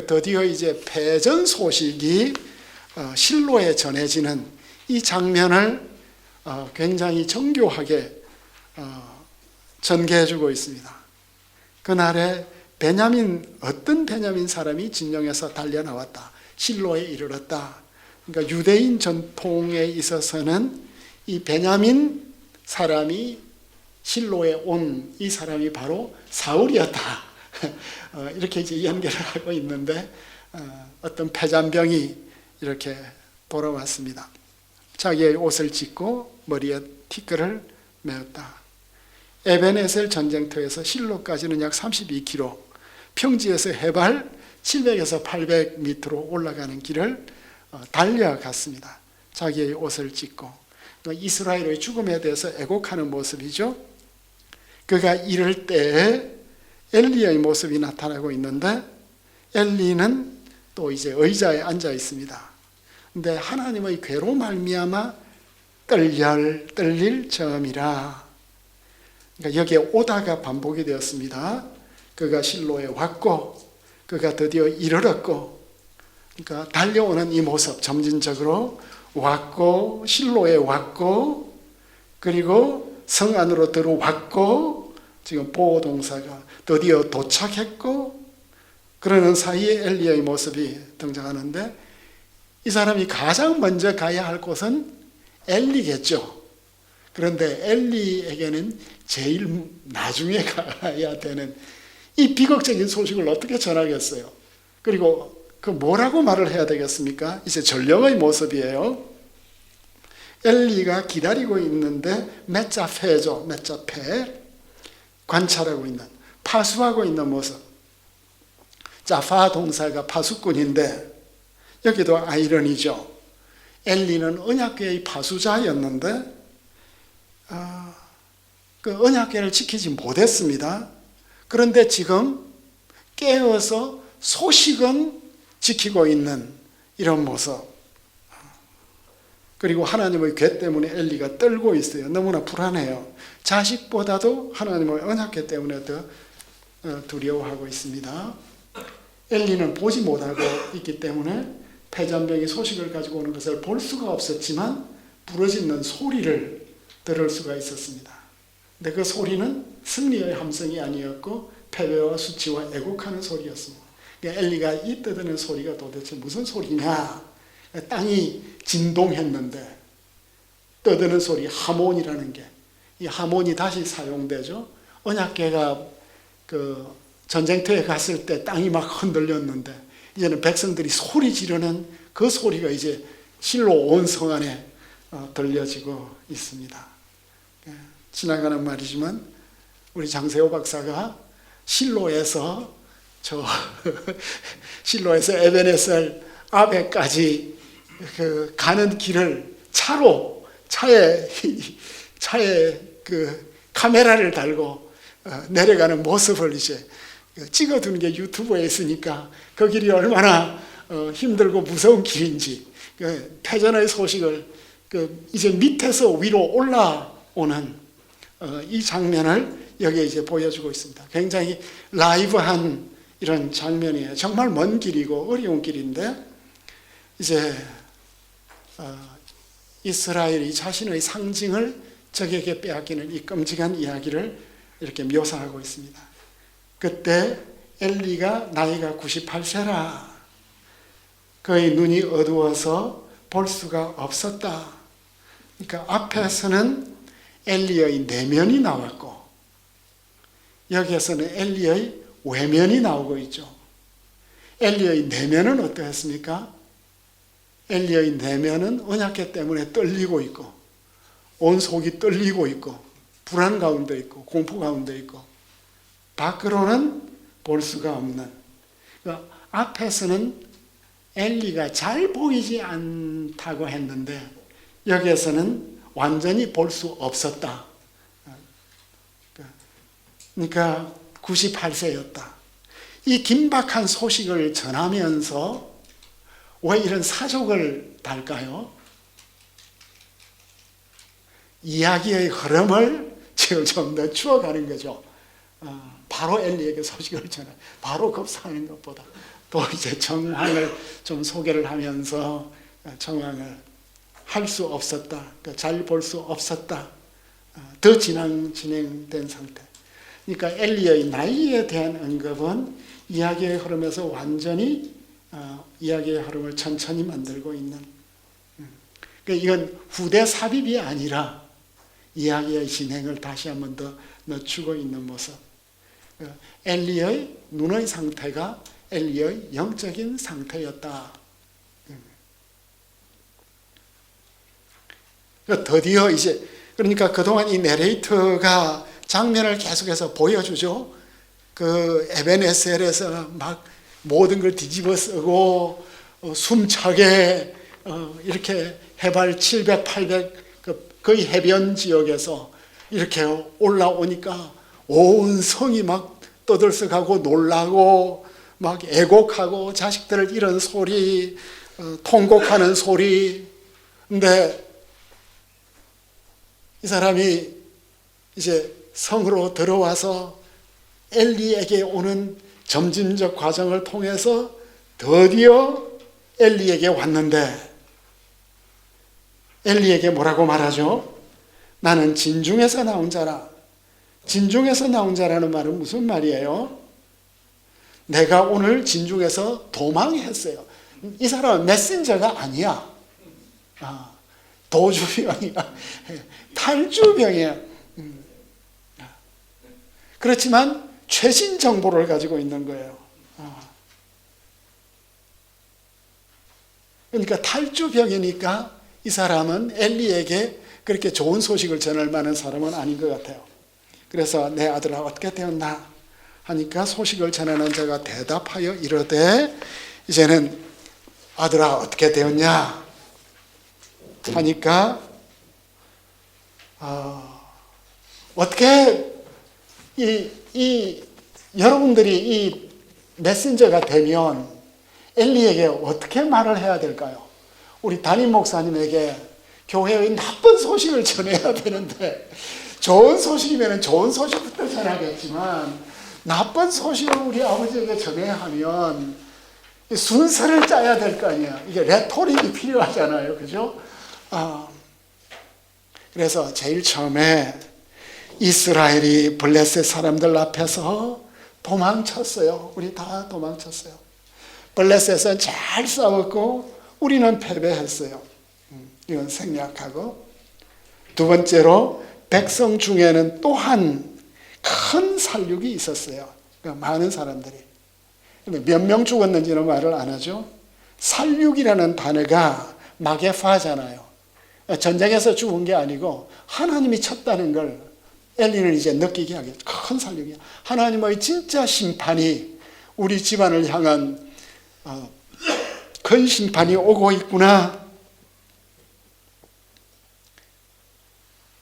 드디어 이제 패전 소식이 어, 실로에 전해지는 이 장면을 어, 굉장히 정교하게 어, 전개해주고 있습니다. 그날에 베냐민 어떤 베냐민 사람이 진영에서 달려 나왔다. 실로에 이르렀다. 그러니까 유대인 전통에 있어서는 이 베냐민 사람이 실로에 온 이 사람이 바로 사울이었다. 어, 이렇게 이제 연결을 하고 있는데 어, 어떤 폐잔병이 이렇게 돌아왔습니다. 자기의 옷을 찢고 머리에 티끌을 메었다. 에베네셀 전쟁터에서 실로까지는 약 32km, 평지에서 해발 700에서 800m로 올라가는 길을 어, 달려갔습니다. 자기의 옷을 찢고 이스라엘의 죽음에 대해서 애곡하는 모습이죠. 그가 이럴 때에 엘리의 모습이 나타나고 있는데 엘리는 또 이제 의자에 앉아 있습니다. 근데 하나님의 괴로 말미암아 떨열 떨릴 점이라. 그러니까 여기에 오다가 반복이 되었습니다. 그가 실로에 왔고 그가 드디어 이르렀고 그러니까 달려오는 이 모습 점진적으로 왔고 실로에 왔고 그리고 성 안으로 들어왔고 지금 보호 동사가 드디어 도착했고 그러는 사이에 엘리야의 모습이 등장하는데 이 사람이 가장 먼저 가야 할 곳은 엘리겠죠. 그런데 엘리에게는 제일 나중에 가야 되는 이 비극적인 소식을 어떻게 전하겠어요? 그리고 그 뭐라고 말을 해야 되겠습니까? 이제 전령의 모습이에요. 엘리가 기다리고 있는데 메짜페죠. 메짜페. 관찰하고 있는, 파수하고 있는 모습. 자파 동사가 파수꾼인데 여기도 아이러니죠. 엘리는 언약궤의 파수자였는데 아, 그 언약궤를 지키지 못했습니다. 그런데 지금 깨어서 소식은 지키고 있는 이런 모습. 그리고 하나님의 궤 때문에 엘리가 떨고 있어요. 너무나 불안해요. 자식보다도 하나님의 언약궤 때문에 더 어, 두려워하고 있습니다. 엘리는 보지 못하고 있기 때문에 폐잔병이 소식을 가지고 오는 것을 볼 수가 없었지만 부러지는 소리를 들을 수가 있었습니다. 근데 그 소리는 승리의 함성이 아니었고 패배와 수치와 애곡하는 소리였습니다. 그러니까 엘리가 이 떠드는 소리가 도대체 무슨 소리냐? 땅이 진동했는데 떠드는 소리 하몬이라는 게 이 하몬이 다시 사용되죠. 언약궤가 그 전쟁터에 갔을 때 땅이 막 흔들렸는데 이제는 백성들이 소리 지르는 그 소리가 이제 실로 온 성 안에 어, 들려지고 있습니다. 예, 지나가는 말이지만 우리 장세호 박사가 실로에서 저 실로에서 에베네셀 아베까지 그 가는 길을 차로 차에 차에 그 카메라를 달고 어, 내려가는 모습을 이제 찍어두는 게 유튜브에 있으니까 그 길이 얼마나 어, 힘들고 무서운 길인지 그 패전의 소식을 그 이제 밑에서 위로 올라오는 어, 이 장면을 여기에 이제 보여주고 있습니다. 굉장히 라이브한 이런 장면이에요. 정말 먼 길이고 어려운 길인데 이제 이스라엘이 자신의 상징을 적에게 빼앗기는 이 끔찍한 이야기를 이렇게 묘사하고 있습니다. 그때 엘리가 나이가 98세라. 그의 눈이 어두워서 볼 수가 없었다. 그러니까 앞에서는 엘리의 내면이 나왔고 여기에서는 엘리의 외면이 나오고 있죠. 엘리의 내면은 어떠했습니까? 엘리의 내면은 언약계 때문에 떨리고 있고 온 속이 떨리고 있고 불안 가운데 있고 공포 가운데 있고 밖으로는 볼 수가 없는 그러니까 앞에서는 엘리가 잘 보이지 않다고 했는데 여기에서는 완전히 볼 수 없었다. 그러니까 98세였다. 이 긴박한 소식을 전하면서 왜 이런 사족을 달까요? 이야기의 흐름을 지금 좀 더 추어가는 거죠. 어, 바로 엘리에게 소식을 전해, 바로 급상하는 것보다 또 이제 정황을 좀 소개를 하면서 정황을 할 수 없었다. 그러니까 잘볼 수 없었다. 어, 더 진행, 진행된 상태. 그러니까 엘리의 나이에 대한 언급은 이야기의 흐름에서 완전히 어, 이야기의 흐름을 천천히 만들고 있는. 음. 그러니까 이건 후대 삽입이 아니라 이야기의 진행을 다시 한 번 더 늦추고 있는 모습. 어, 엘리의 눈의 상태가 엘리의 영적인 상태였다. 그 드디어 이제 그러니까 그동안 이 내레이터가 장면을 계속해서 보여주죠. 그 에베네셀에서 막 모든 걸 뒤집어 쓰고 어, 숨차게 어, 이렇게 해발 700, 800그 거의 해변 지역에서 이렇게 올라오니까 온 성이 막 떠들썩하고 놀라고 막 애곡하고 자식들을 잃은 소리, 어, 통곡하는 소리. 근데 이 사람이 이제 성으로 들어와서 엘리에게 오는 점진적 과정을 통해서 드디어 엘리에게 왔는데 엘리에게 뭐라고 말하죠? 나는 진중에서 나온 자라. 진중에서 나온 자라는 말은 무슨 말이에요? 내가 오늘 진중에서 도망했어요. 이 사람은 메신저가 아니야. 아, 도주병이야. 탈주병이야. 음. 그렇지만 최신 정보를 가지고 있는 거예요. 아. 그러니까 탈주병이니까 이 사람은 엘리에게 그렇게 좋은 소식을 전할 만한 사람은 아닌 것 같아요. 그래서 내 아들아 어떻게 되었나 하니까 소식을 전하는 자가 대답하여 이르되 이제는 아들아 어떻게 되었냐 하니까 어, 어떻게 이, 이 여러분들이 이 메신저가 되면 엘리에게 어떻게 말을 해야 될까요? 우리 담임 목사님에게 교회의 나쁜 소식을 전해야 되는데 좋은 소식이면 좋은 소식부터 전하겠지만 나쁜 소식을 우리 아버지에게 전해야 하면 순서를 짜야 될 거 아니야. 이게 레토릭이 필요하잖아요. 그죠? 아, 그래서 제일 처음에 이스라엘이 블레셋 사람들 앞에서 도망쳤어요. 우리 다 도망쳤어요. 블레셋은 잘 싸웠고 우리는 패배했어요. 음, 이건 생략하고 두 번째로 백성 중에는 또한 큰 살육이 있었어요. 그러니까 많은 사람들이. 몇 명 죽었는지는 말을 안 하죠. 살육이라는 단어가 마게파잖아요. 전쟁에서 죽은 게 아니고 하나님이 쳤다는 걸 엘리는 이제 느끼게 하겠죠. 큰 살육이야. 하나님의 진짜 심판이 우리 집안을 향한 어, 큰 심판이 오고 있구나.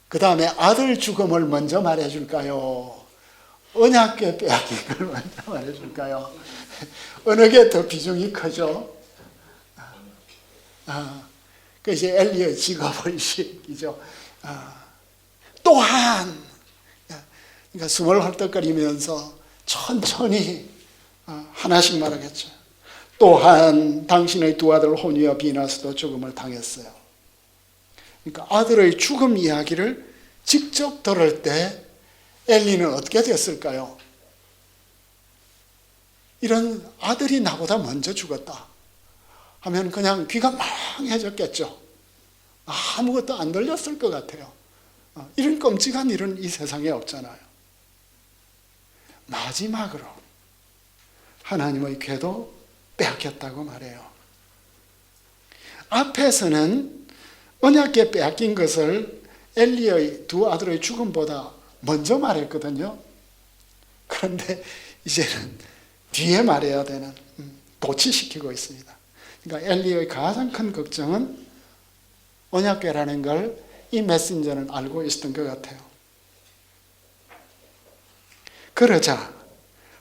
그 다음에 아들 죽음을 먼저 말해줄까요? 언약궤 빼앗기를 먼저 말해줄까요? 어느 게 더 비중이 크죠? 아, 그 이제 엘리의 직업을 시키죠. 아, 또한, 그러니까 숨을 헐떡거리면서 천천히 아, 하나씩 말하겠죠. 또한 당신의 두 아들 호니와 비나스도 죽음을 당했어요. 그러니까 아들의 죽음 이야기를 직접 들을 때 엘리는 어떻게 됐을까요? 이런 아들이 나보다 먼저 죽었다 하면 그냥 귀가 망해졌겠죠. 아무것도 안 들렸을 것 같아요. 어, 이런 끔찍한 일은 이 세상에 없잖아요. 마지막으로 하나님의 궤도 빼앗겼다고 말해요. 앞에서는 언약궤 빼앗긴 것을 엘리의 두 아들의 죽음보다 먼저 말했거든요. 그런데 이제는 뒤에 말해야 되는 음, 도치시키고 있습니다. 그러니까 엘리의 가장 큰 걱정은 언약궤라는 걸 이 메신저는 알고 있었던 것 같아요. 그러자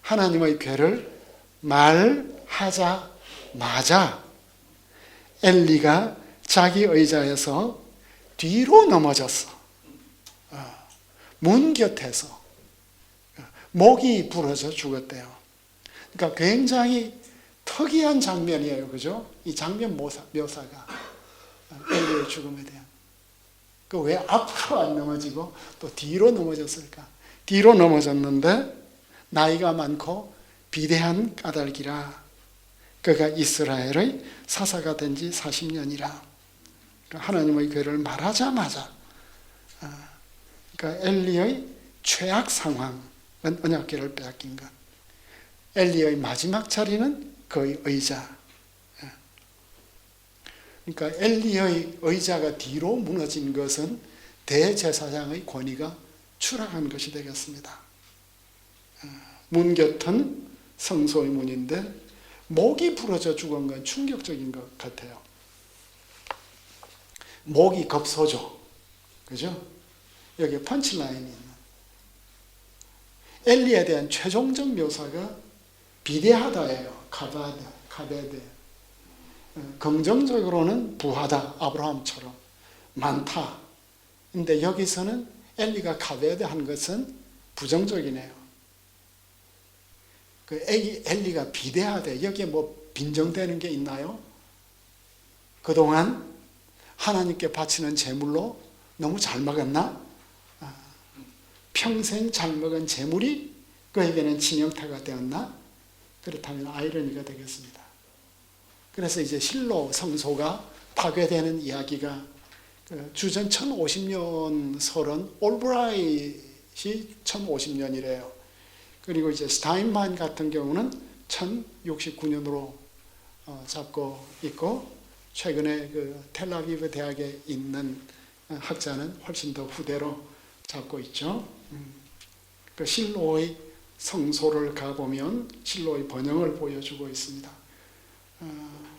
하나님의 궤를 말하자마자 엘리가 자기 의자에서 뒤로 넘어졌어. 어, 문 곁에서 목이 부러져 죽었대요. 그러니까 굉장히 특이한 장면이에요. 그죠? 이 장면 묘사, 묘사가 엘리의 죽음에 대한 그 왜 앞으로 안 넘어지고 또 뒤로 넘어졌을까? 뒤로 넘어졌는데 나이가 많고 비대한 까닭이라 그가 이스라엘의 사사가 된 지 40년이라. 하나님의 괴를 말하자마자 아, 그러니까 엘리의 최악 상황은 언약궤를 빼앗긴 것. 엘리의 마지막 자리는 그의 의자. 예. 그러니까 엘리의 의자가 뒤로 무너진 것은 대제사장의 권위가 추락한 것이 되겠습니다. 어, 문 곁은 성소의 문인데 목이 부러져 죽은 건 충격적인 것 같아요. 목이 급소죠. 그죠? 여기 펀치라인이 있는. 엘리에 대한 최종적 묘사가 비대하다예요. 카바드, 카베드. 어, 긍정적으로는 부하다. 아브라함처럼. 많다. 근데 여기서는 엘리가 카베드 한 것은 부정적이네요. 그 엘리가 비대하대. 여기에 뭐 빈정되는 게 있나요? 그동안 하나님께 바치는 제물로 너무 잘 먹었나? 아, 평생 잘 먹은 제물이 그에게는 진영타가 되었나? 그렇다면 아이러니가 되겠습니다. 그래서 이제 실로 성소가 파괴되는 이야기가 그 주전 1050년 설은 올브라이트이 1050년이래요. 그리고 이제 스타인만 같은 경우는 1069년으로 어, 잡고 있고 최근에 그 텔라비브 대학에 있는 어, 학자는 훨씬 더 후대로 잡고 있죠. 음. 그 실로의 성소를 가보면 실로의 번영을 보여주고 있습니다. 어,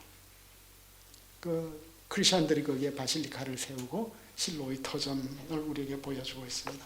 그 크리스천들이 거기에 바실리카를 세우고 실로의 터전을 우리에게 보여주고 있습니다.